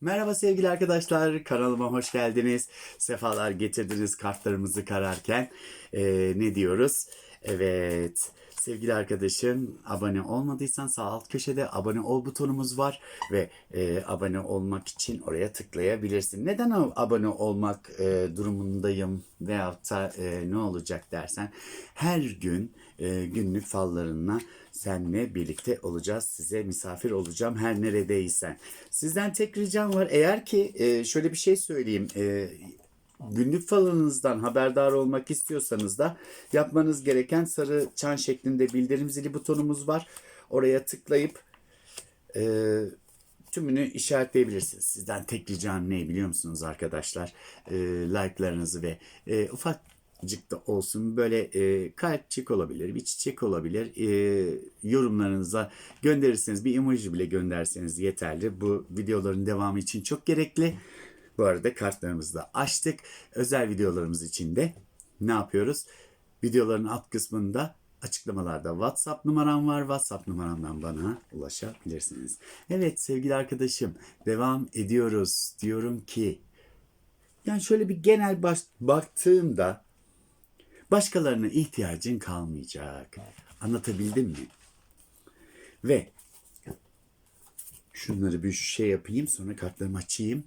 Merhaba sevgili arkadaşlar, kanalıma hoş geldiniz. Sefalar getirdiniz kartlarımızı kararken. Ee, ne diyoruz? Evet, sevgili arkadaşım abone olmadıysan sağ alt köşede abone ol butonumuz var. Ve e, abone olmak için oraya tıklayabilirsin. Neden abone olmak e, durumundayım veyahut da e, ne olacak dersen. Her gün e, günlük fallarına seninle birlikte olacağız. Size misafir olacağım her neredeysen. Sizden tek ricam var. Eğer ki e, şöyle bir şey söyleyeyim. E, günlük falınızdan haberdar olmak istiyorsanız da yapmanız gereken sarı çan şeklinde bildirim zili butonumuz var. Oraya tıklayıp e, tümünü işaretleyebilirsiniz. Sizden tek ricam ne biliyor musunuz arkadaşlar? E, like'larınızı ve e, ufacık da olsun böyle e, kalpçik olabilir, bir çiçek olabilir. E, yorumlarınıza gönderirseniz bir emoji bile gönderseniz yeterli. Bu videoların devamı için çok gerekli. Bu arada kartlarımızı da açtık. Özel videolarımız için de ne yapıyoruz? Videoların alt kısmında açıklamalarda WhatsApp numaram var. WhatsApp numaramdan bana ulaşabilirsiniz. Evet sevgili arkadaşım devam ediyoruz. Diyorum ki yani şöyle bir genel baş, baktığımda başkalarına ihtiyacın kalmayacak. Anlatabildim mi? Ve şunları bir şey yapayım sonra kartlarımı açayım.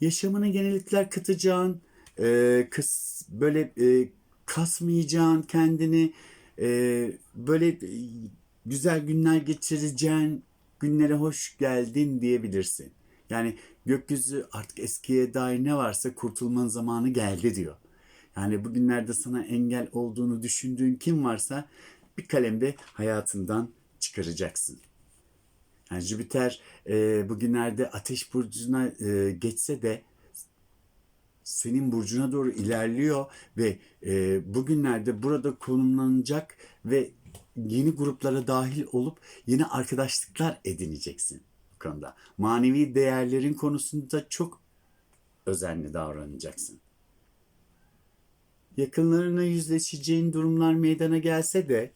Yaşamına yenilikler katacağın, e, kıs, böyle e, kasmayacaksın kendini, e, böyle e, güzel günler geçireceğin günlere hoş geldin diyebilirsin. Yani gökyüzü artık eskiye dair ne varsa kurtulmanın zamanı geldi diyor. Yani bugünlerde sana engel olduğunu düşündüğün kim varsa bir kalemde hayatından çıkaracaksın. Yani Jüpiter e, bugünlerde Ateş burcuna e, geçse de senin burcuna doğru ilerliyor ve e, bugünlerde burada konumlanacak ve yeni gruplara dahil olup yeni arkadaşlıklar edineceksin bu konuda. Manevi değerlerin konusunda çok özenli davranacaksın. Yakınlarına yüzleşeceğin durumlar meydana gelse de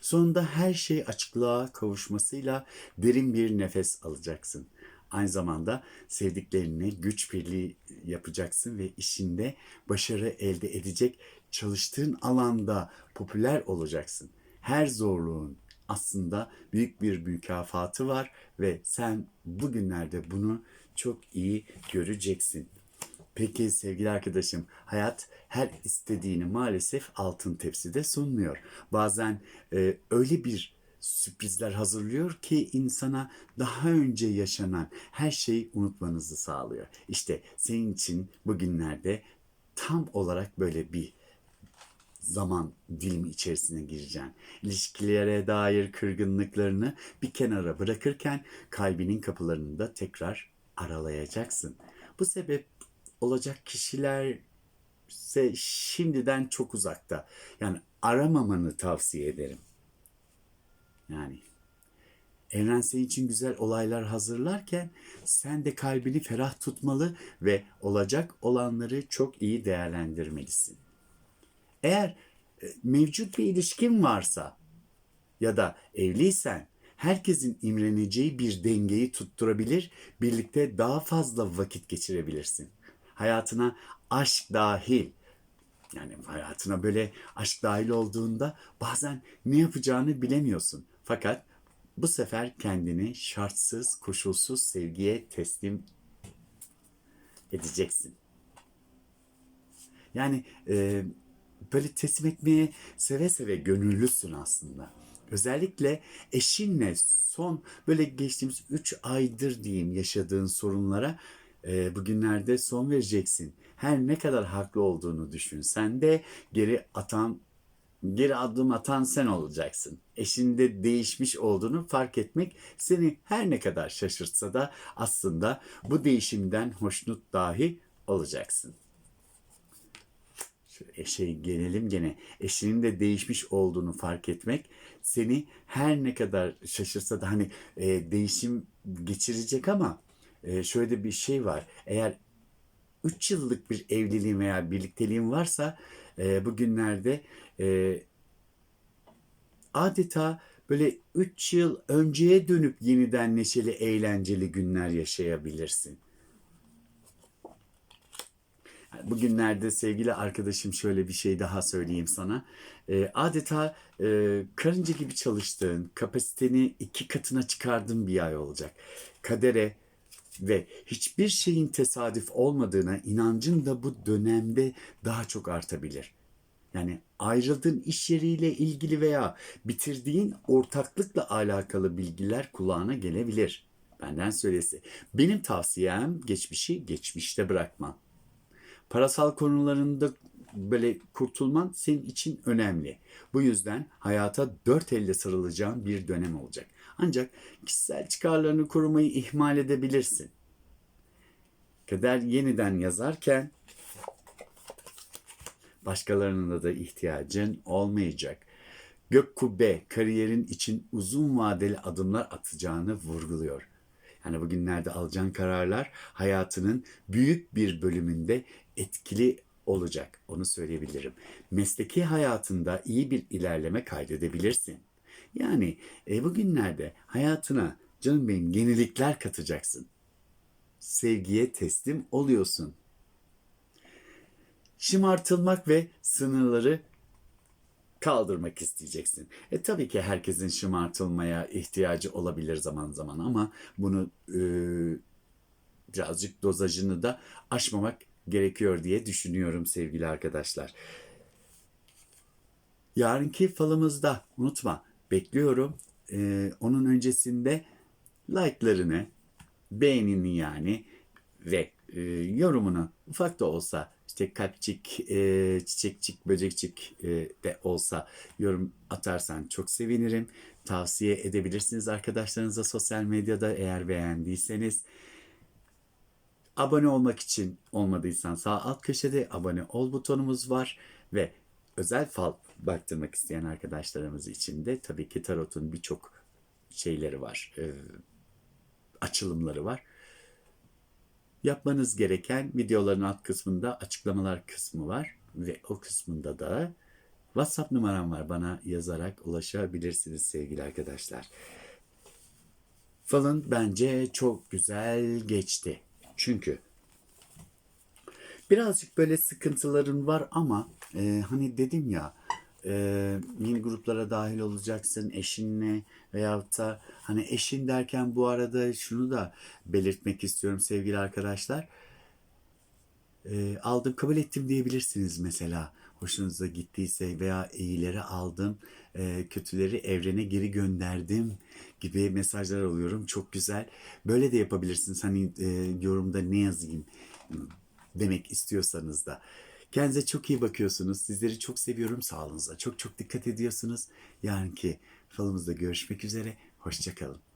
sonunda her şey açıklığa kavuşmasıyla derin bir nefes alacaksın. Aynı zamanda sevdiklerine güç birliği yapacaksın ve işinde başarı elde edecek, çalıştığın alanda popüler olacaksın. Her zorluğun aslında büyük bir mükafatı var ve sen bugünlerde bunu çok iyi göreceksin. Peki sevgili arkadaşım, hayat her istediğini maalesef altın tepside sunmuyor. Bazen e, öyle bir sürprizler hazırlıyor ki insana daha önce yaşanan her şeyi unutmanızı sağlıyor. İşte senin için bugünlerde tam olarak böyle bir zaman dilimi içerisine gireceksin. İlişkilere dair kırgınlıklarını bir kenara bırakırken kalbinin kapılarını da tekrar aralayacaksın. Bu sebep olacak kişiler ise şimdiden çok uzakta. Yani aramamanı tavsiye ederim. Yani evren senin için güzel olaylar hazırlarken sen de kalbini ferah tutmalı ve olacak olanları çok iyi değerlendirmelisin. Eğer e, mevcut bir ilişkin varsa ya da evliysen herkesin imreneceği bir dengeyi tutturabilir, birlikte daha fazla vakit geçirebilirsin. Hayatına aşk dahil yani hayatına böyle aşk dahil olduğunda bazen ne yapacağını bilemiyorsun. Fakat bu sefer kendini şartsız, koşulsuz sevgiye teslim edeceksin. Yani e, böyle teslim etmeye seve seve gönüllüsün aslında. Özellikle eşinle son böyle geçtiğimiz 3 aydır diyeyim yaşadığın sorunlara e, bugünlerde son vereceksin. Her ne kadar haklı olduğunu düşünsen de geri atan geri adım atan sen olacaksın. Eşinde değişmiş olduğunu fark etmek seni her ne kadar şaşırtsa da aslında bu değişimden hoşnut dahi olacaksın. Şu eşeğe gelelim gene. Eşinin de değişmiş olduğunu fark etmek seni her ne kadar şaşırsa da hani e, değişim geçirecek ama e, şöyle bir şey var. Eğer 3 yıllık bir evliliğin veya birlikteliğin varsa e, bugünlerde e, adeta böyle 3 yıl önceye dönüp yeniden neşeli, eğlenceli günler yaşayabilirsin. Bugünlerde sevgili arkadaşım şöyle bir şey daha söyleyeyim sana. Ee, adeta e, karınca gibi çalıştığın, kapasiteni iki katına çıkardığın bir ay olacak. Kadere ve hiçbir şeyin tesadüf olmadığına inancın da bu dönemde daha çok artabilir. Yani ayrıldığın iş yeriyle ilgili veya bitirdiğin ortaklıkla alakalı bilgiler kulağına gelebilir. Benden söylesi. Benim tavsiyem geçmişi geçmişte bırakma. Parasal konularında böyle kurtulman senin için önemli. Bu yüzden hayata dört elle sarılacağın bir dönem olacak. Ancak kişisel çıkarlarını korumayı ihmal edebilirsin. Kader yeniden yazarken başkalarına da ihtiyacın olmayacak. Gök kubbe kariyerin için uzun vadeli adımlar atacağını vurguluyor. Yani bugünlerde alacağın kararlar hayatının büyük bir bölümünde etkili olacak. Onu söyleyebilirim. Mesleki hayatında iyi bir ilerleme kaydedebilirsin. Yani e, bugünlerde hayatına canım benim yenilikler katacaksın. Sevgiye teslim oluyorsun. Şımartılmak ve sınırları kaldırmak isteyeceksin. E tabii ki herkesin şımartılmaya ihtiyacı olabilir zaman zaman ama bunu e, birazcık dozajını da aşmamak gerekiyor diye düşünüyorum sevgili arkadaşlar. Yarınki falımızda unutma bekliyorum. E, onun öncesinde like'larını, beğenini yani ve e, yorumunu ufak da olsa işte kalpçik, e, çiçekçik, böcekçik e, de olsa yorum atarsan çok sevinirim. Tavsiye edebilirsiniz arkadaşlarınıza sosyal medyada eğer beğendiyseniz. Abone olmak için olmadıysan sağ alt köşede abone ol butonumuz var ve özel fal baktırmak isteyen arkadaşlarımız için de tabii ki tarotun birçok şeyleri var, e, açılımları var. Yapmanız gereken videoların alt kısmında açıklamalar kısmı var ve o kısmında da WhatsApp numaram var. Bana yazarak ulaşabilirsiniz sevgili arkadaşlar. Falın bence çok güzel geçti. Çünkü birazcık böyle sıkıntıların var ama e, hani dedim ya e, yeni gruplara dahil olacaksın eşinle veyahut da hani eşin derken bu arada şunu da belirtmek istiyorum sevgili arkadaşlar. E, aldım kabul ettim diyebilirsiniz mesela hoşunuza gittiyse veya iyileri aldım e, kötüleri evrene geri gönderdim gibi mesajlar alıyorum çok güzel böyle de yapabilirsiniz hani e, yorumda ne yazayım demek istiyorsanız da. Kendinize çok iyi bakıyorsunuz. Sizleri çok seviyorum. Sağlığınıza çok çok dikkat ediyorsunuz. Yarınki falımızda görüşmek üzere. Hoşçakalın.